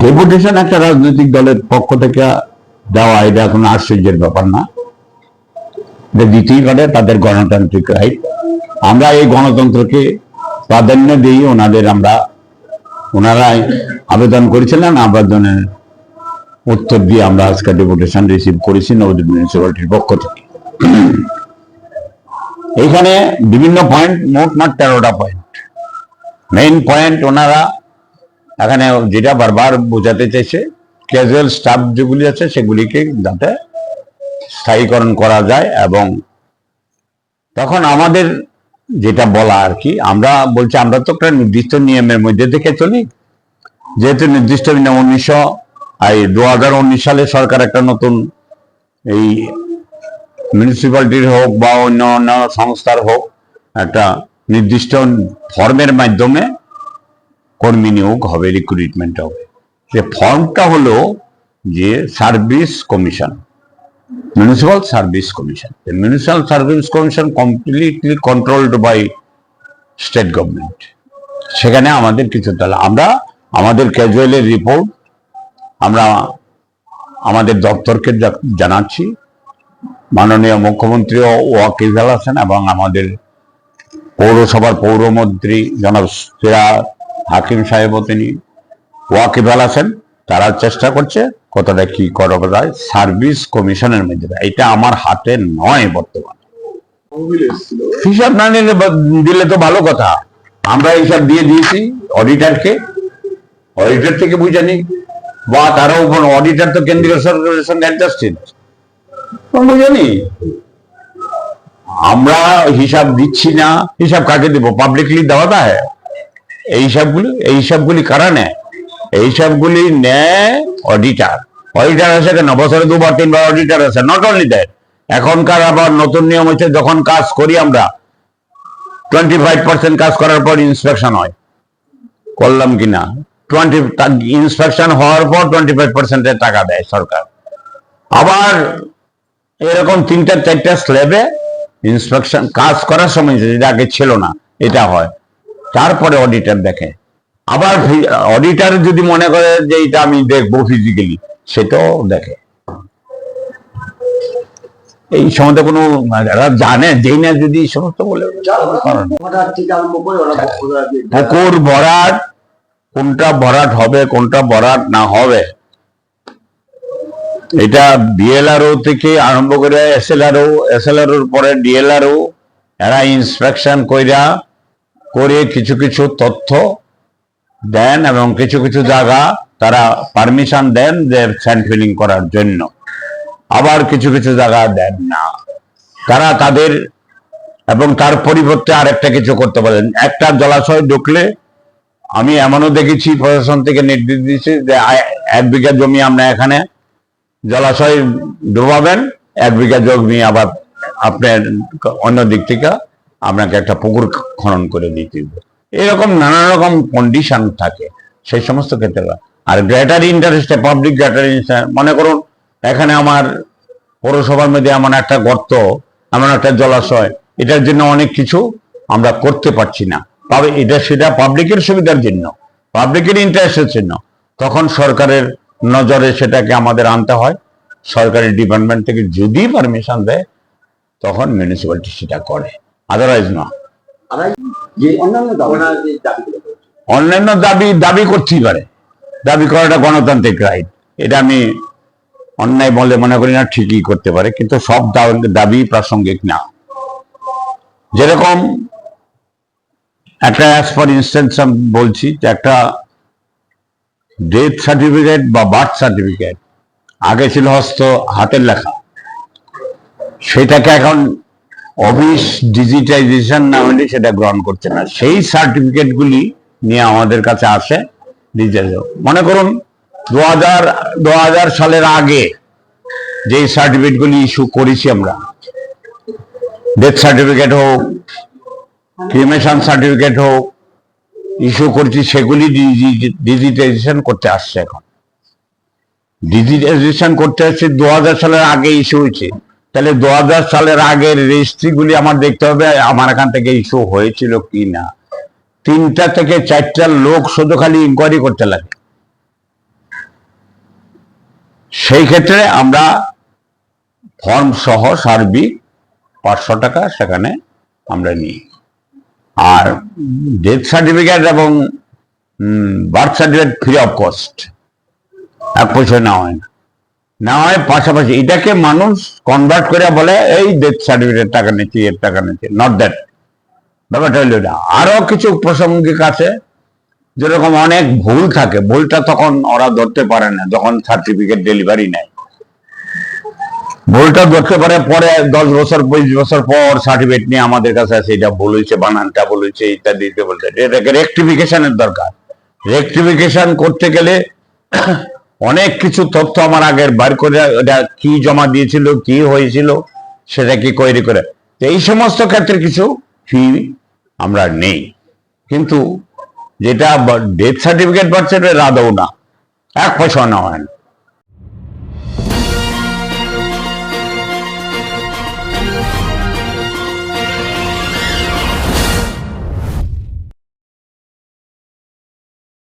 Deputation একটা রাজনৈতিক দলের পক্ষ থেকে দেওয়া এটা কোনো আশ্চর্যের ব্যাপার না। দিতেই পারে তাদের গণতান্ত্রিক রাইট আমরা এই গণতন্ত্রকে প্রাধান্য দিই, ওনাদের আমরা ওনারা আবেদন করেছিলেন, আবেদনের উত্তর দিয়ে আমরা আজকে ডেপুটেশন রিসিভ করেছি নবদ্বীপ মিউনিসিপ্যালিটির পক্ষ থেকে। এইখানে বিভিন্ন পয়েন্ট মোট মাঠ তেরোটা পয়েন্ট মেইন পয়েন্ট ওনারা এখানে যেটা বারবার বোঝাতে চাইছে ক্যাজুয়াল স্টাফ যেগুলি আছে সেগুলিকে যাতে স্থায়ীকরণ করা যায় এবং তখন আমাদের যেটা বলা আর কি, আমরা বলছি আমরা তো একটা নির্দিষ্ট নিয়মের মধ্যে থেকে চলি। যেহেতু নির্দিষ্ট নিয়ম উনিশশো, এই দু হাজার উনিশ সালে সরকার একটা নতুন এই মিউনিসিপ্যালিটির হোক বা অন্য অন্য সংস্থার হোক, একটা নির্দিষ্ট ফর্মের মাধ্যমে কর্মী নিয়োগ হবে রিক্রুটমেন্ট হবে। যে ফর্মটা হলো যে service commission municipal service commission municipal service commission completely controlled by state government সেখানে আমাদের কিছু তাহলে আমরা আমাদের ক্যাজুয়ালের রিপোর্ট আমরা আমাদের দপ্তরকে জানাচ্ছি। মাননীয় মুখ্যমন্ত্রীও ওয়াকিফাল আছেন এবং আমাদের পৌরসভার পৌরমন্ত্রী জনাব সিরা হাকিম সাহেবও তিনি ওয়াকিফাল আছেন তারা চেষ্টা করছে কতটা কি করা যায়, সার্ভিস কমিশনের মধ্যে এটা আমার হাতে নয় বর্তমান। হিসাব না নিলে দিলে তো ভালো কথা। আমরা হিসাব দিয়ে দিয়েছি অডিটারকে অডিটর থেকে বুঝে নিই। বা তারও অডিটার তো কেন্দ্রীয় সরকারের সঙ্গে অ্যাডজাস্টেড বুঝে নি আমরা হিসাব দিচ্ছি না। হিসাব কাকে দেবো? পাবলিকলি দেওয়া দেয় এই হিসাবগুলি এই হিসাবগুলি কারা নেয়? এই হিসাবগুলি নেয় অডিটার অডিটার আছে কেন? বছরে দুবার, তিনবার অডিটার আছে। নট অনলি দ্যাট এখনকার আবার নতুন নিয়ম হচ্ছে যখন কাজ করি আমরা টোয়েন্টি ফাইভ পার্সেন্ট কাজ করার পর ইন্সপেকশন হয়। করলাম কিনা টোয়েন্টি ইন্সপেকশন হওয়ার পর টোয়েন্টি ফাইভ পার্সেন্টের টাকা দেয় সরকার। আবার এরকম তিনটা, চারটা স্ল্যাবে ইন্সপেকশন কাজ করার সময় যেটা আগে ছিল না, এটা হয়। তারপরে অডিটার দেখে। আবার অডিটার যদি মনে করে যে এটা আমি দেখব ফিজিক্যালি সেটাও দেখে। এই সম্বন্ধে কোনো, যারা জানে, যেই না যদি সমস্ত বলে। পুকুর ভরাট কোনটা ভরাট হবে, কোনটা ভরাট না হবে। এটা বিএলআরও থেকে আরম্ভ করে এসএলআরও এসএলআরওর পরে ডিএলআরও এরা ইন্সপেকশন কইরা করে কিছু কিছু তথ্য দেন এবং কিছু কিছু জায়গা তারা পারমিশন দেন যে স্যান্ড ফিলিং করার জন্য। আবার কিছু কিছু জায়গা দেন না। তারা তাদের এবং তার পরিবর্তে আরেকটা কিছু করতে পারেন। একটা জলাশয় ঢুকলে আমি এমনও দেখেছি প্রশাসন থেকে নির্দেশ দিয়েছে যে এক বিঘা জমি আমরা এখানে জলাশয় ডুবাবেন, এক বিঘা জমি আবার আপনার অন্য দিক থেকে আপনাকে একটা পুকুর খনন করে দিতে হবে এরকম নানা রকম কন্ডিশন থাকে। সেই সমস্ত ক্ষেত্রে আর গ্রেটার ইন্টারেস্টে পাবলিক গ্রেটার ইন্টারেস্ট মনে করুন, এখানে আমার পৌরসভার মধ্যে এমন একটা গর্ত, এমন একটা জলাশয়, এটার জন্য অনেক কিছু আমরা করতে পারছি না। তবে এটা সেটা পাবলিকের সুবিধার জন্য পাবলিকের ইন্টারেস্টের জন্য। তখন সরকারের নজরে সেটাকে আমাদের আনতে হয়। সরকারি ডিপার্টমেন্ট থেকে যদি পারমিশন দেয়, তখন মিউনিসিপ্যালিটি সেটা করে। আদারওয়াইজ না। অন্যান্য দাবি দাবি করতেই পারে। দাবি করাটা গণতান্ত্রিক রাইট এটা আমি অন্যায় বলে মনে করি না, ঠিকই করতে পারে, কিন্তু সব দাবি প্রাসঙ্গিক না। যেরকম একটা অ্যাজ ফর ইনস্টেন্স আমি বলছি যে একটা ডেথ সার্টিফিকেট বা বার্থ সার্টিফিকেট আগে ছিল হস্ত, হাতের লেখা। সেটাকে এখন অফিস ডিজিটাইজেশন না হলে সেটা গ্রহণ করছে না। সেই সার্টিফিকেট গুলি নিয়ে আমাদের কাছে আসে ডিজিটাল মনে করুন দু হাজার দু হাজার সালের আগে যেই সার্টিফিকেট গুলি ইস্যু করেছি আমরা ডেথ সার্টিফিকেট হোক ক্রিমেশন সার্টিফিকেট হোক ইস্যু করছি, সেগুলি ডিজিটাইজেশন করতে আসছে এখন। ডিজিটাইজেশন করতে আসছে দু হাজার সালের আগে ইস্যু হয়েছে। তাহলে দু হাজার সালের আগের রেজিস্ট্রিগুলি আমার দেখতে হবে, আমার এখান থেকে ইস্যু হয়েছিল কি না। তিনটা থেকে চারটা লোক শুধু খালি ইনকোয়ারি করতে লাগে। সেই ক্ষেত্রে আমরা ফর্ম সহ সার্বিক পাঁচশো টাকা সেখানে আমরা নিই। আর ডেথ সার্টিফিকেট এবং birth certificate free of cost এক পয়সা নেওয়া হয় না। নেওয়া হয় পাশাপাশি, এটাকে মানুষ কনভার্ট করে বলে, এই ডেথ সার্টিফিকেট টাকা নিচ্ছি, এর টাকা নিচ্ছি নট দ্যাট ব্যাপারটা হলো এটা। আরও কিছু প্রাসঙ্গিক আছে, যেরকম অনেক ভুল থাকে। ভুলটা তখন ওরা ধরতে পারে না, যখন সার্টিফিকেট ডেলিভারি নেয়। ভুলটা ধরতে পারে, পরে দশ বছর পঁচিশ বছর পর সার্টিফিকেট নিয়ে আমাদের কাছে আছে এটা ভুল হয়েছে, বানানটা ভুল হয়েছে, ইত্যাদি বলছে এটাকে রেক্টিফিকেশনের দরকার। রেক্টিফিকেশন করতে গেলে অনেক কিছু তথ্য আমার আগের বার করে ওটা কি জমা দিয়েছিল, কি হয়েছিল, সেটা কি কৈরি। করে এই সমস্ত ক্ষেত্রে কিছু ফি আমরা নেই। কিন্তু যেটা ডেথ সার্টিফিকেট বার্থ সার্টিফিকেট আদৌ না। এক পয়সা নেওয়া হয় না।